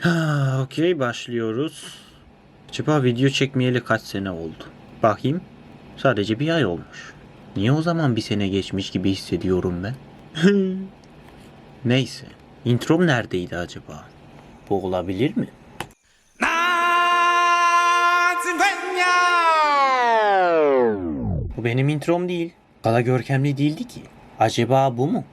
Ha, okey başlıyoruz. Acaba video çekmeyeli kaç sene oldu? Bakayım. Sadece bir ay olmuş. Niye o zaman bir sene geçmiş gibi hissediyorum ben? Neyse. Introm neredeydi acaba? Bu olabilir mi? Bu benim introm değil. Kala görkemli değildi ki. Acaba bu mu?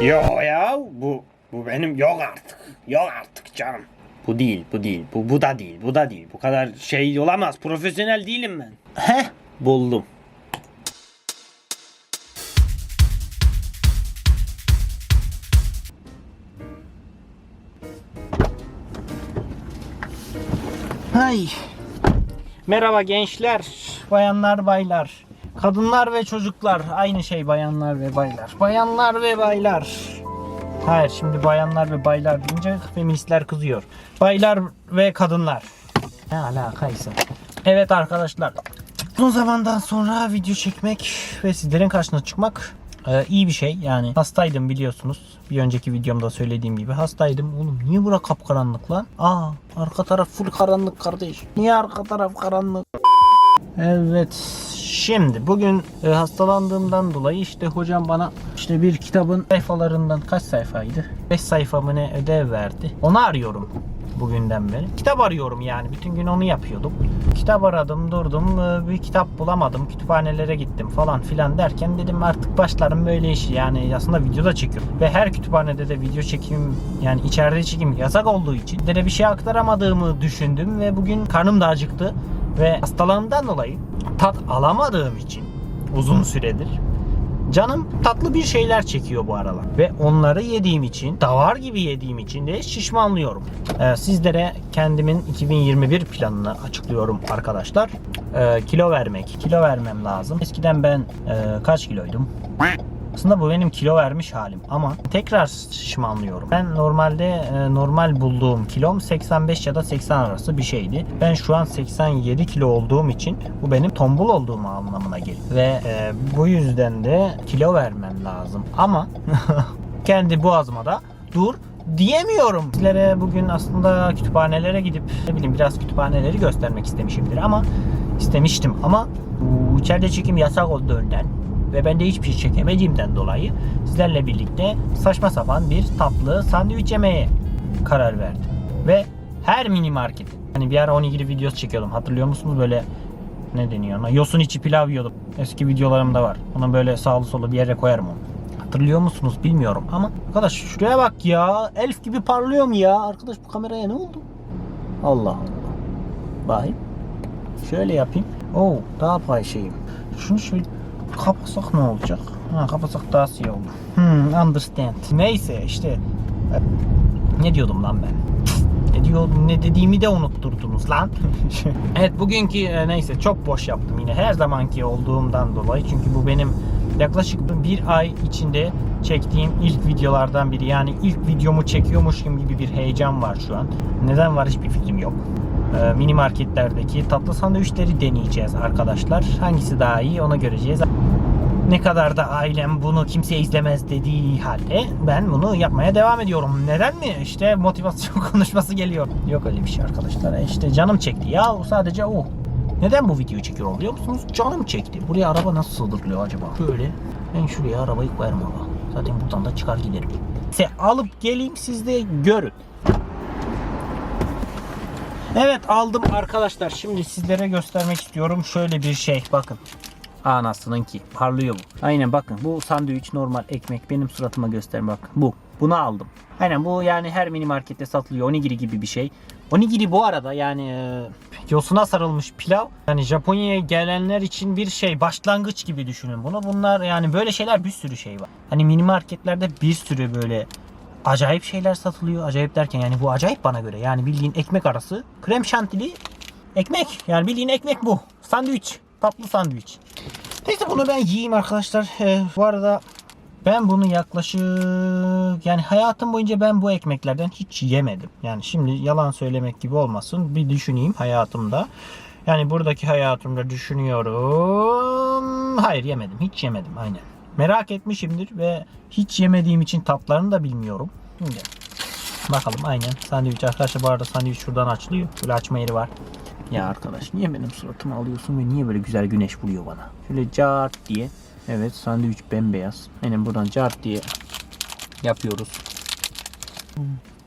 Yo ya bu bu benim yok artık. Yok artık canım. Bu değil, bu değil. Bu bu da değil, bu da değil. Bu kadar şey olamaz. Profesyonel değilim ben. Heh, buldum. Hay. Merhaba gençler, bayanlar, baylar. Kadınlar ve çocuklar. Aynı şey bayanlar ve baylar. Bayanlar ve baylar. Hayır şimdi bayanlar ve baylar deyince feministler kızıyor. Baylar ve kadınlar. Ne alakaysa. Evet arkadaşlar. Uzun zamandan sonra video çekmek ve sizlerin karşısına çıkmak e, iyi bir şey. Yani hastaydım biliyorsunuz. Bir önceki videomda söylediğim gibi hastaydım. Oğlum niye bura kapkaranlık lan? Aa arka taraf full karanlık kardeş. Niye arka taraf karanlık? Evet. Şimdi bugün e, hastalandığımdan dolayı işte hocam bana işte bir kitabın sayfalarından kaç sayfaydı? 5 sayfa mı ne ödev verdi. Onu arıyorum bugünden beri. Kitap arıyorum yani. Bütün gün onu yapıyordum. Kitap aradım, durdum. e, Bir kitap bulamadım. Kütüphanelere gittim falan filan derken dedim artık başlarım böyle işi. Yani aslında video da çekiyorum. Ve her kütüphanede de video çekim yani içeride çekim yasak olduğu için de bir şey aktaramadığımı düşündüm ve bugün karnım da acıktı ve hastalığımdan dolayı tat alamadığım için uzun süredir canım tatlı bir şeyler çekiyor bu aralar. Ve onları yediğim için, davar gibi yediğim için de şişmanlıyorum. Ee, sizlere kendimin 2021 planını açıklıyorum arkadaşlar. Ee, kilo vermek, kilo vermem lazım. Eskiden ben e, kaç kiloydum? Aslında bu benim kilo vermiş halim ama tekrar şişmanlıyorum. Ben normalde e, normal bulduğum kilom 85 ya da 80 arası bir şeydi. Ben şu an 87 kilo olduğum için bu benim tombul olduğum anlamına geliyor. Ve e, bu yüzden de kilo vermem lazım. Ama kendi boğazıma da dur diyemiyorum. Sizlere bugün aslında kütüphanelere gidip ne bileyim biraz kütüphaneleri göstermek istemişimdir ama istemiştim ama içeride çekim yasak olduğundan ve ben de hiçbir şey çekemediğimden dolayı sizlerle birlikte saçma sapan bir tatlı sandviç yemeye karar verdim. Ve her mini market hani bir ara onigiri videosu çekiyordum hatırlıyor musunuz böyle ne deniyor ona yosun içi pilav yiyordum. Eski videolarımda var. Onu böyle sağlı solu bir yere koyarım onu. Hatırlıyor musunuz bilmiyorum ama arkadaş şuraya bak ya elf gibi parlıyorum ya arkadaş bu kameraya ne oldu? Allah Allah. Bakayım. Şöyle yapayım. Oo daha pay şeyim. Şunu şöyle kapasak ne olacak? Ha kapasak daha siyah olur. Hmm understand. Neyse işte. Ne diyordum lan ben? Ne diyordum ne dediğimi de unutturdunuz lan. evet bugünkü e, neyse çok boş yaptım yine her zamanki olduğumdan dolayı. Çünkü bu benim yaklaşık bir ay içinde çektiğim ilk videolardan biri. Yani ilk videomu çekiyormuşum gibi bir heyecan var şu an. Neden var hiçbir fikrim yok. Ee, mini marketlerdeki tatlı sandviçleri deneyeceğiz arkadaşlar. Hangisi daha iyi ona göreceğiz. Ne kadar da ailem bunu kimse izlemez dediği halde ben bunu yapmaya devam ediyorum. Neden mi? İşte motivasyon konuşması geliyor. Yok öyle bir şey arkadaşlar. İşte canım çekti ya sadece o. Neden bu videoyu çekiyorum biliyor musunuz? Canım çekti. Buraya araba nasıl sığdırılıyor acaba? Böyle ben şuraya arabayı koyarım ama. Zaten buradan da çıkar giderim. Size alıp geleyim siz de görün. Evet aldım arkadaşlar. Şimdi sizlere göstermek istiyorum. Şöyle bir şey bakın. Anasının ki parlıyor bu. Aynen bakın bu sandviç normal ekmek benim suratıma göster bak. Bu. Bunu aldım. Aynen bu yani her mini markette satılıyor. Onigiri gibi bir şey. Onigiri bu arada yani e, yosuna sarılmış pilav. Yani Japonya'ya gelenler için bir şey başlangıç gibi düşünün bunu. Bunlar yani böyle şeyler bir sürü şey var. Hani mini marketlerde bir sürü böyle acayip şeyler satılıyor. Acayip derken yani bu acayip bana göre. Yani bildiğin ekmek arası krem şantili ekmek. Yani bildiğin ekmek bu. Sandviç. Tatlı sandviç. Neyse bunu ben yiyeyim arkadaşlar. Ee, bu arada ben bunu yaklaşık yani hayatım boyunca ben bu ekmeklerden hiç yemedim. Yani şimdi yalan söylemek gibi olmasın. Bir düşüneyim hayatımda. Yani buradaki hayatımda düşünüyorum. Hayır yemedim. Hiç yemedim aynen. Merak etmişimdir ve hiç yemediğim için tatlarını da bilmiyorum. Şimdi bakalım aynen sandviç arkadaşlar bu arada sandviç şuradan açılıyor. Böyle açma yeri var. Ya arkadaş niye benim suratımı alıyorsun ve niye böyle güzel güneş vuruyor bana? Şöyle cart diye. Evet sandviç bembeyaz. Aynen buradan cart diye yapıyoruz.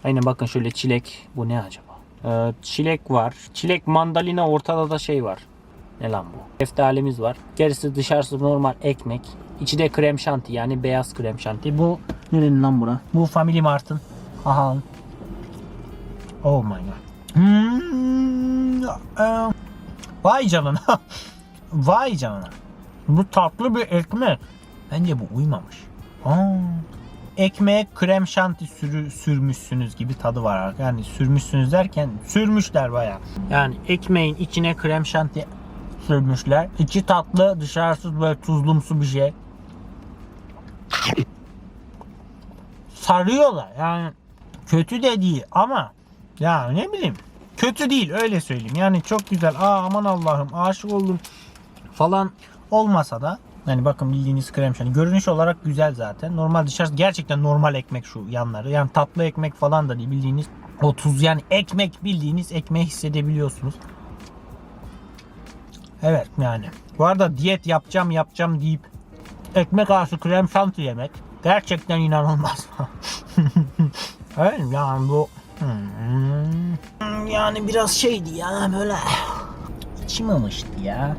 Aynen bakın şöyle çilek. Bu ne acaba? Ee, çilek var. Çilek mandalina ortada da şey var. Ne lan bu? Şeftalimiz var. Gerisi dışarısı normal ekmek. İçi de krem şanti yani beyaz krem şanti. Bu nerenin lan bura? Bu Family Mart'ın. Aha. Oh my god. Hmm, e, vay canına. vay canına. Bu tatlı bir ekmek. Bence bu uymamış. Aa, ekmeğe krem şanti sürü, sürmüşsünüz gibi tadı var. Yani sürmüşsünüz derken sürmüşler baya. Yani ekmeğin içine krem şanti sürmüşler. İçi tatlı, dışarısı böyle tuzlumsu bir şey. Sarıyorlar yani kötü de değil ama ya ne bileyim kötü değil öyle söyleyeyim. Yani çok güzel. Aa aman Allah'ım aşık oldum falan olmasa da yani bakın bildiğiniz krem şanti. Görünüş olarak güzel zaten. Normal dışarısı gerçekten normal ekmek şu yanları. Yani tatlı ekmek falan da değil bildiğiniz o tuz yani ekmek bildiğiniz ekmeği hissedebiliyorsunuz. Evet yani. Bu arada diyet yapacağım yapacağım deyip ekmek arası krem şanti yemek gerçekten inanılmaz. evet yani bu Hmm, yani biraz şeydi ya böyle içim alıştı ya.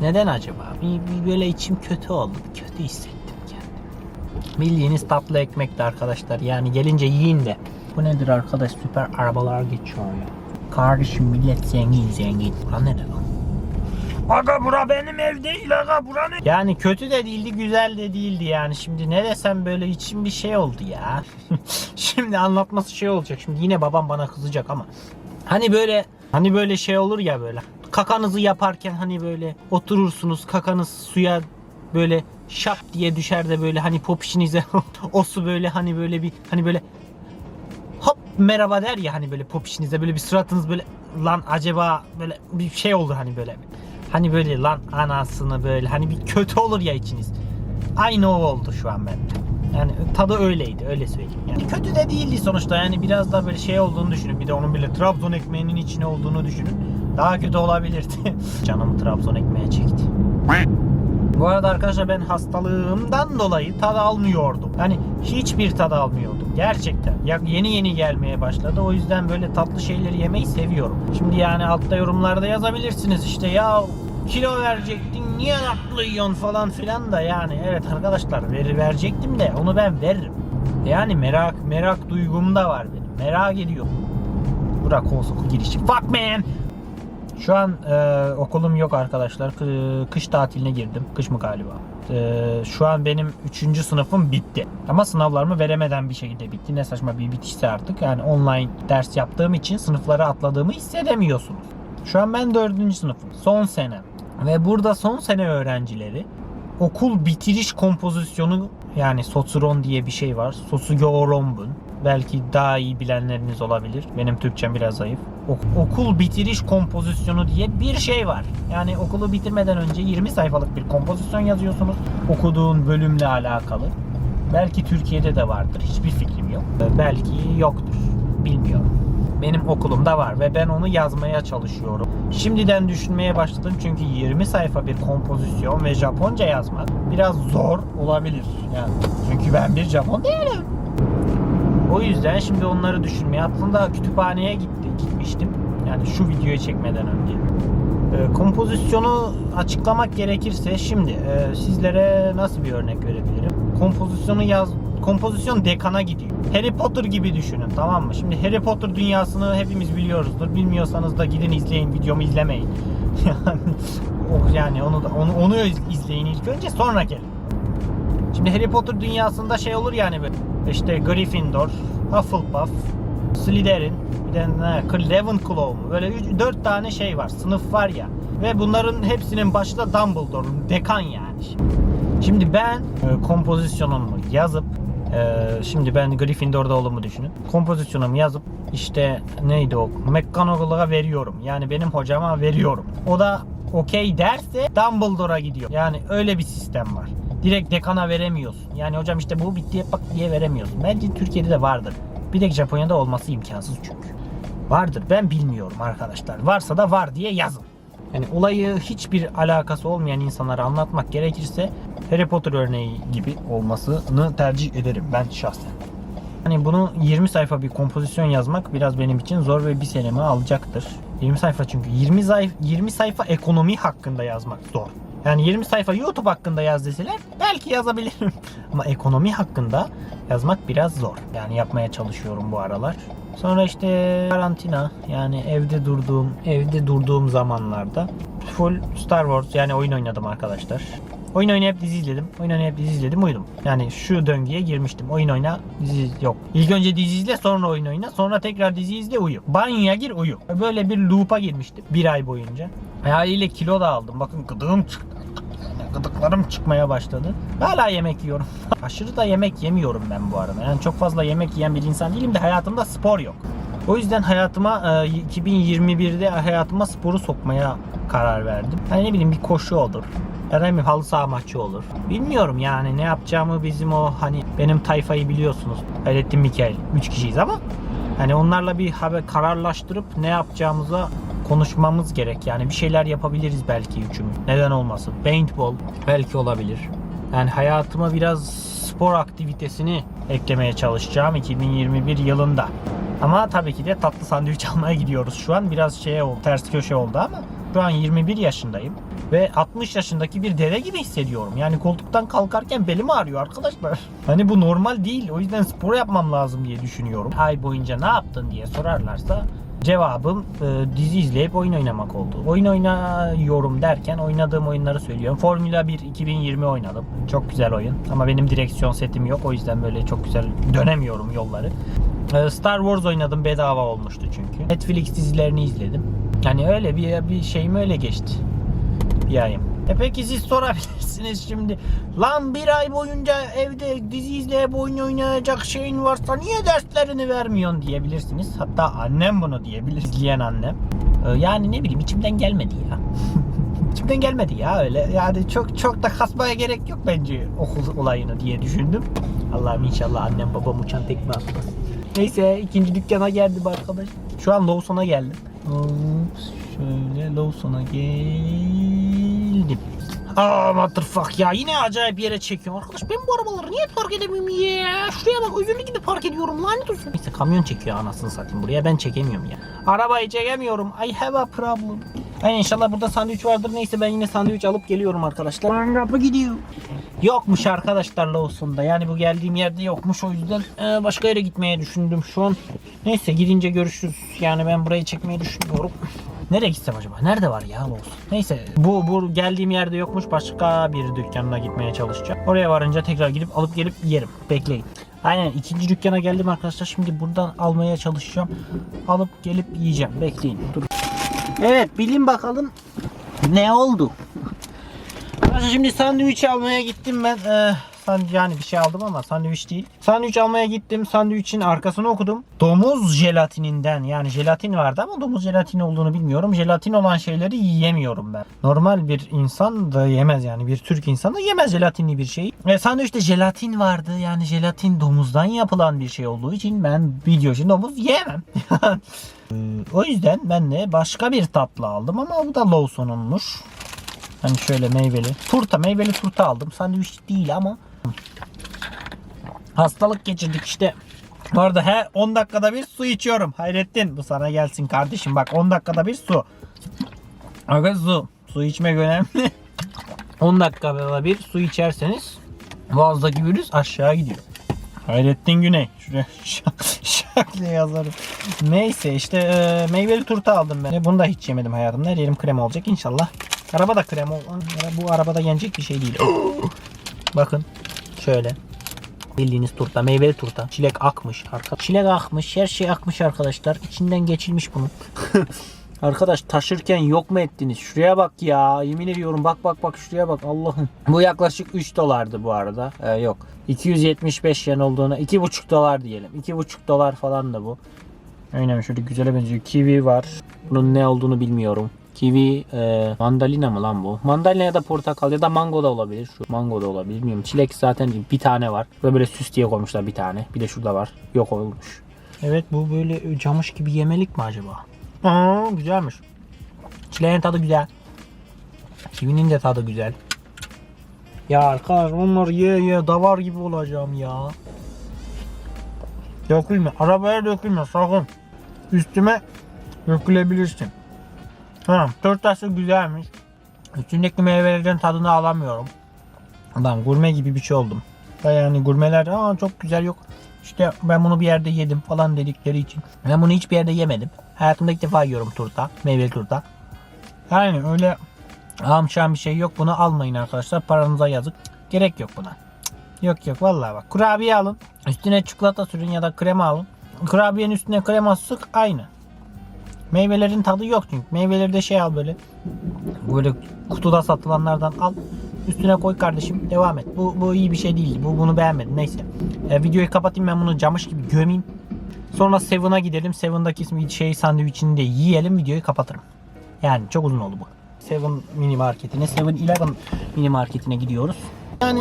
Neden acaba? Bir, bir böyle içim kötü oldu. Kötü hissettim kendimi. Bildiğiniz tatlı ekmekti arkadaşlar. Yani gelince yiyin de. Bu nedir arkadaş? Süper arabalar geçiyor ya. Kardeşim millet zengin zengin. Bura nedir? Aga bura benim ev değil aga bura ne? Yani kötü de değildi güzel de değildi yani. Şimdi ne desem böyle içim bir şey oldu ya. Şimdi anlatması şey olacak. Şimdi yine babam bana kızacak ama. Hani böyle hani böyle şey olur ya böyle. Kakanızı yaparken hani böyle oturursunuz kakanız suya böyle şap diye düşer de böyle hani popişinize o su böyle hani böyle bir hani böyle hop merhaba der ya hani böyle popişinize böyle bir suratınız böyle lan acaba böyle bir şey olur hani böyle hani böyle lan anasını böyle hani bir kötü olur ya içiniz. Aynı o oldu şu an bende. Yani tadı öyleydi öyle söyleyeyim. Yani kötü de değildi sonuçta yani biraz da böyle şey olduğunu düşünün. Bir de onun bile Trabzon ekmeğinin içine olduğunu düşünün. Daha kötü olabilirdi. Canım Trabzon ekmeğe çekti. Bu arada arkadaşlar ben hastalığımdan dolayı tad almıyordum. Yani hiçbir tad almıyordum. Gerçekten. Ya yeni yeni gelmeye başladı. O yüzden böyle tatlı şeyleri yemeyi seviyorum. Şimdi yani altta yorumlarda yazabilirsiniz işte ya kilo verecektin niye yiyorsun falan filan da yani evet arkadaşlar veri verecektim de onu ben veririm. Yani merak merak duygum da var benim. Merak ediyorum. Burak Olsok'u girişi. Fuck man! Şu an e, okulum yok arkadaşlar. Kı- Kış tatiline girdim. Kış mı galiba? E, şu an benim 3. sınıfım bitti. Ama sınavlarımı veremeden bir şekilde bitti. Ne saçma bir bitişse artık. Yani online ders yaptığım için sınıfları atladığımı hissedemiyorsunuz. Şu an ben 4. sınıfım. Son senem. Ve burada son sene öğrencileri okul bitiriş kompozisyonu yani Sotsuron diye bir şey var. Sotsugoronbun. Belki daha iyi bilenleriniz olabilir. Benim Türkçem biraz zayıf. Ok- okul bitiriş kompozisyonu diye bir şey var. Yani okulu bitirmeden önce 20 sayfalık bir kompozisyon yazıyorsunuz. Okuduğun bölümle alakalı. Belki Türkiye'de de vardır. Hiçbir fikrim yok. Belki yoktur. Bilmiyorum. Benim okulumda var ve ben onu yazmaya çalışıyorum. Şimdiden düşünmeye başladım çünkü 20 sayfa bir kompozisyon ve Japonca yazmak biraz zor olabilir. Yani çünkü ben bir Japon değilim. O yüzden şimdi onları düşünmeye aslında kütüphaneye gitti, gitmiştim. Yani şu videoyu çekmeden önce. Ee, kompozisyonu açıklamak gerekirse şimdi e, sizlere nasıl bir örnek verebilirim? Kompozisyonu yaz kompozisyon dekana gidiyor. Harry Potter gibi düşünün tamam mı? Şimdi Harry Potter dünyasını hepimiz biliyoruzdur. Bilmiyorsanız da gidin izleyin videomu izlemeyin. yani o- yani onu da onu onu izleyin ilk önce sonra gelin. Şimdi Harry Potter dünyasında şey olur yani böyle işte Gryffindor, Hufflepuff, Slytherin, bir de ne, Ravenclaw mu? Böyle 4 tane şey var, sınıf var ya. Ve bunların hepsinin başı da Dumbledore, dekan yani. Şimdi ben e, kompozisyonumu yazıp e, şimdi ben Gryffindor'da olduğumu düşünün. Kompozisyonumu yazıp işte neydi o? McGonagall'a veriyorum. Yani benim hocama veriyorum. O da okey derse Dumbledore'a gidiyor. Yani öyle bir sistem var. direkt dekana veremiyorsun. Yani hocam işte bu bitti bak diye veremiyorsun. Bence Türkiye'de de vardır. Bir de Japonya'da olması imkansız çünkü. Vardır ben bilmiyorum arkadaşlar. Varsa da var diye yazın. Yani olayı hiçbir alakası olmayan insanlara anlatmak gerekirse Harry Potter örneği gibi olmasını tercih ederim ben şahsen. Hani bunu 20 sayfa bir kompozisyon yazmak biraz benim için zor ve bir senemi alacaktır. 20 sayfa çünkü 20 sayfa, 20 sayfa ekonomi hakkında yazmak zor. Yani 20 sayfa YouTube hakkında yaz deseler belki yazabilirim. Ama ekonomi hakkında yazmak biraz zor. Yani yapmaya çalışıyorum bu aralar. Sonra işte karantina yani evde durduğum evde durduğum zamanlarda full Star Wars yani oyun oynadım arkadaşlar. Oyun oynayıp dizi izledim. Oyun oynayıp dizi izledim uyudum. Yani şu döngüye girmiştim. Oyun oyna dizi iz- yok. İlk önce dizi izle sonra oyun oyna sonra tekrar dizi izle uyu. Banyoya gir uyu. Böyle bir loop'a girmiştim bir ay boyunca. E, Haliyle kilo da aldım. Bakın gıdığım çıktı. Gıdıklarım çıkmaya başladı. Hala yemek yiyorum. Aşırı da yemek yemiyorum ben bu arada. Yani çok fazla yemek yiyen bir insan değilim de hayatımda spor yok. O yüzden hayatıma e, 2021'de hayatıma sporu sokmaya karar verdim. Hani ne bileyim bir koşu olur. Herhangi bir halı saha maçı olur. Bilmiyorum yani ne yapacağımı bizim o hani benim tayfayı biliyorsunuz. Hayrettin Mikail. 3 kişiyiz ama hani onlarla bir haber kararlaştırıp ne yapacağımıza konuşmamız gerek. Yani bir şeyler yapabiliriz belki üçümüz. Neden olmasın? Paintball belki olabilir. Yani hayatıma biraz spor aktivitesini eklemeye çalışacağım 2021 yılında. Ama tabii ki de tatlı sandviç almaya gidiyoruz şu an. Biraz şey oldu, ters köşe oldu ama şu an 21 yaşındayım ve 60 yaşındaki bir dede gibi hissediyorum. Yani koltuktan kalkarken belim ağrıyor arkadaşlar. Hani bu normal değil. O yüzden spor yapmam lazım diye düşünüyorum. Ay boyunca ne yaptın diye sorarlarsa cevabım e, dizi izleyip oyun oynamak oldu. Oyun oynuyorum derken oynadığım oyunları söylüyorum. Formula 1 2020 oynadım. Çok güzel oyun ama benim direksiyon setim yok. O yüzden böyle çok güzel dönemiyorum yolları. E, Star Wars oynadım bedava olmuştu çünkü. Netflix dizilerini izledim. Yani öyle bir bir şeyim öyle geçti. Ayım. E peki siz sorabilirsiniz şimdi. Lan bir ay boyunca evde dizi izleyip oyun oynayacak şeyin varsa niye derslerini vermiyorsun diyebilirsiniz. Hatta annem bunu diyebilir. İzleyen annem. E, yani ne bileyim içimden gelmedi ya. içimden gelmedi ya öyle. Yani çok çok da kasmaya gerek yok bence okul olayını diye düşündüm. Allah'ım inşallah annem babam uçan tekme atmaz. Neyse ikinci dükkana geldim arkadaş. Şu an Lawson'a geldim. Ops, şöyle Lawson'a geldim. Aa motherfuck ya yine acayip yere çekiyor. Arkadaş ben bu arabaları niye park edemiyorum ya? Şuraya bak özürlü gibi park ediyorum lanet olsun. Neyse kamyon çekiyor anasını satayım buraya ben çekemiyorum ya. Arabayı çekemiyorum. I have a problem. Ay inşallah burada sandviç vardır. Neyse ben yine sandviç alıp geliyorum arkadaşlar. Lan kapı gidiyor. Yokmuş arkadaşlar Lawson'da. Yani bu geldiğim yerde yokmuş. O yüzden e, başka yere gitmeye düşündüm şu an. Neyse gidince görüşürüz. Yani ben burayı çekmeyi düşünüyorum. Nereye gitsem acaba? Nerede var ya Lawson? Neyse bu, bu geldiğim yerde yokmuş. Başka bir dükkanına gitmeye çalışacağım. Oraya varınca tekrar gidip alıp gelip yerim. Bekleyin. Aynen ikinci dükkana geldim arkadaşlar. Şimdi buradan almaya çalışacağım. Alıp gelip yiyeceğim. Bekleyin. Dur. Evet bilin bakalım ne oldu? Şimdi sandviç almaya gittim ben. Ee, sand- yani bir şey aldım ama sandviç değil. Sandviç almaya gittim. Sandviçin arkasını okudum. Domuz jelatininden yani jelatin vardı ama domuz jelatini olduğunu bilmiyorum. Jelatin olan şeyleri yiyemiyorum ben. Normal bir insan da yemez yani bir Türk insanı yemez jelatinli bir şeyi. E, sandviçte jelatin vardı. Yani jelatin domuzdan yapılan bir şey olduğu için ben video için domuz yiyemem. Ee, o yüzden ben de başka bir tatlı aldım ama bu da Lawson'unmuş. Hani şöyle meyveli. Turta, meyveli turta aldım. Sandviç değil ama. Hastalık geçirdik işte. Bu arada he 10 dakikada bir su içiyorum. Hayrettin bu sana gelsin kardeşim. Bak 10 dakikada bir su. Aga su. Su içmek önemli. 10 dakikada bir su içerseniz boğazdaki virüs aşağı gidiyor. Hayrettin Güney. Şuraya şak, diye yazarım. Neyse işte e, meyveli turta aldım ben. Bunu da hiç yemedim hayatımda. Her yerim krem olacak inşallah. Araba da krem ol. Bu arabada yenecek bir şey değil. Bakın şöyle. Bildiğiniz turta, meyveli turta. Çilek akmış. Arka... Çilek akmış, her şey akmış arkadaşlar. İçinden geçilmiş bunun. Arkadaş taşırken yok mu ettiniz? Şuraya bak ya. Yemin ediyorum bak bak bak şuraya bak Allah'ım. Bu yaklaşık 3 dolardı bu arada. Ee, yok. 275 yen olduğuna 2,5 dolar diyelim. 2,5 dolar falan da bu. Aynen şöyle güzele benziyor. Kiwi var. Bunun ne olduğunu bilmiyorum. Kivi, e, mandalina mı lan bu? Mandalina ya da portakal ya da mango da olabilir. Şu mango da olabilir. Bilmiyorum. Çilek zaten bir tane var. Ve böyle süs diye koymuşlar bir tane. Bir de şurada var. Yok olmuş. Evet bu böyle camış gibi yemelik mi acaba? Aa güzelmiş. Çileğin tadı güzel. Kivinin de tadı güzel. Ya arkadaş onlar ye ye davar gibi olacağım ya. Dökülme. Arabaya dökülme sakın. Üstüme dökülebilirsin. Ha, turtası güzelmiş. Üstündeki meyvelerin tadını alamıyorum. Lan gurme gibi bir şey oldum. Yani gurmeler Aa, çok güzel yok. İşte ben bunu bir yerde yedim falan dedikleri için. Ben bunu hiçbir yerde yemedim. Hayatımda ilk defa yiyorum turta. Meyveli turta. Yani öyle amşan bir şey yok. Bunu almayın arkadaşlar. Paranıza yazık. Gerek yok buna. Yok yok vallahi bak. Kurabiye alın. Üstüne çikolata sürün ya da krema alın. Kurabiyenin üstüne krema sık aynı. Meyvelerin tadı yok çünkü. Meyveleri de şey al böyle. Böyle kutuda satılanlardan al. Üstüne koy kardeşim. Devam et. Bu, bu iyi bir şey değil. Bu bunu beğenmedim. Neyse. E, videoyu kapatayım ben bunu camış gibi gömeyim. Sonra Seven'a gidelim. Seven'daki ismi şey sandviçini de yiyelim. Videoyu kapatırım. Yani çok uzun oldu bu. Seven mini marketine, Seven Eleven mini marketine gidiyoruz. Yani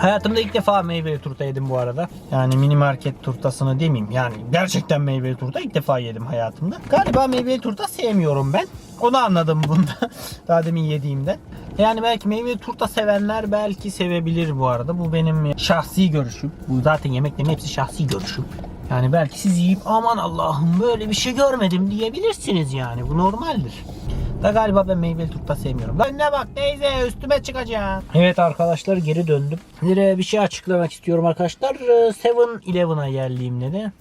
Hayatımda ilk defa meyveli turta yedim bu arada. Yani mini market turtasını demeyeyim. Yani gerçekten meyveli turta ilk defa yedim hayatımda. Galiba meyveli turta sevmiyorum ben. Onu anladım bunda. Daha demin yediğimde. Yani belki meyveli turta sevenler belki sevebilir bu arada. Bu benim şahsi görüşüm. Bu zaten yemeklerin hepsi şahsi görüşüm. Yani belki siz yiyip aman Allah'ım böyle bir şey görmedim diyebilirsiniz yani. Bu normaldir. Da galiba ben meyveli turta sevmiyorum. Lan ne bak teyze üstüme çıkacağım. Evet arkadaşlar geri döndüm. Size bir şey açıklamak istiyorum arkadaşlar. Ee, Seven Eleven'a geldiğimde de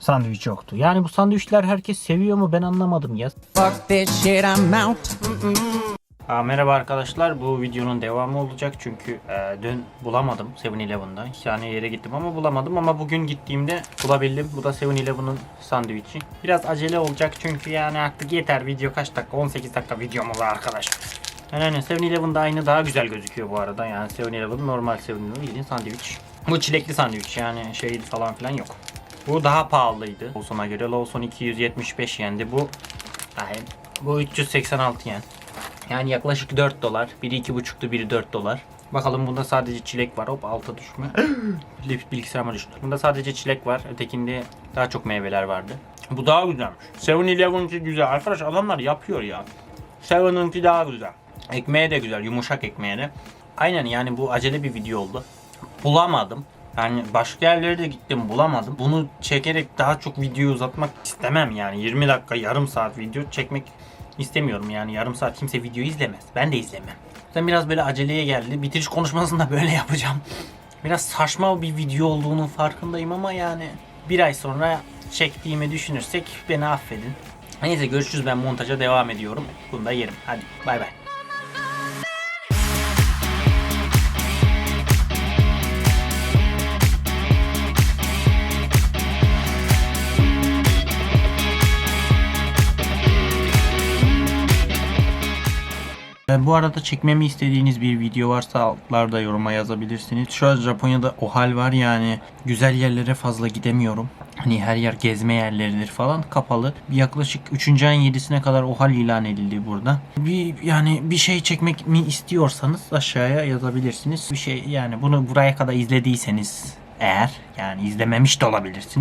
sandviç yoktu. Yani bu sandviçler herkes seviyor mu ben anlamadım ya. Fuck this shit, I'm out. Merhaba arkadaşlar bu videonun devamı olacak çünkü e, dün bulamadım 7-Eleven'da. İki tane yere gittim ama bulamadım ama bugün gittiğimde bulabildim. Bu da 7-Eleven'ın sandviçi. Biraz acele olacak çünkü yani artık yeter video kaç dakika 18 dakika videom var arkadaşlar. Yani hani 7-Eleven'da aynı daha güzel gözüküyor bu arada yani 7-Eleven normal 7-Eleven bildiğin sandviç. Bu çilekli sandviç yani şey falan filan yok. Bu daha pahalıydı Lawson'a göre. Lawson 275 yendi. Bu yani bu 386 yen. Yani yaklaşık 4 dolar. Biri 2,5'tu biri 4 dolar. Bakalım bunda sadece çilek var. Hop alta düşme. Bil- Bilgisayarıma düştü. Bunda sadece çilek var. Ötekinde daha çok meyveler vardı. Bu daha güzelmiş. 7-Eleven'ınki güzel. Arkadaş adamlar yapıyor ya. 7'ınki daha güzel. Ekmeği de güzel. Yumuşak ekmeği de. Aynen yani bu acele bir video oldu. Bulamadım. Yani başka yerlere de gittim bulamadım. Bunu çekerek daha çok video uzatmak istemem yani. 20 dakika yarım saat video çekmek istemiyorum yani. Yarım saat kimse video izlemez. Ben de izlemem. Ben biraz böyle aceleye geldi. Bitiriş konuşmasını da böyle yapacağım. Biraz saçma bir video olduğunun farkındayım ama yani bir ay sonra çektiğimi düşünürsek beni affedin. Neyse görüşürüz ben montaja devam ediyorum. Bunu da yerim. Hadi bay bay. E, Bu arada çekmemi istediğiniz bir video varsa altlarda yoruma yazabilirsiniz. Şu an Japonya'da o hal var yani güzel yerlere fazla gidemiyorum. Hani her yer gezme yerleridir falan kapalı. Yaklaşık 3. ayın 7'sine kadar o hal ilan edildi burada. Bir yani bir şey çekmek mi istiyorsanız aşağıya yazabilirsiniz. Bir şey yani bunu buraya kadar izlediyseniz eğer yani izlememiş de olabilirsiniz.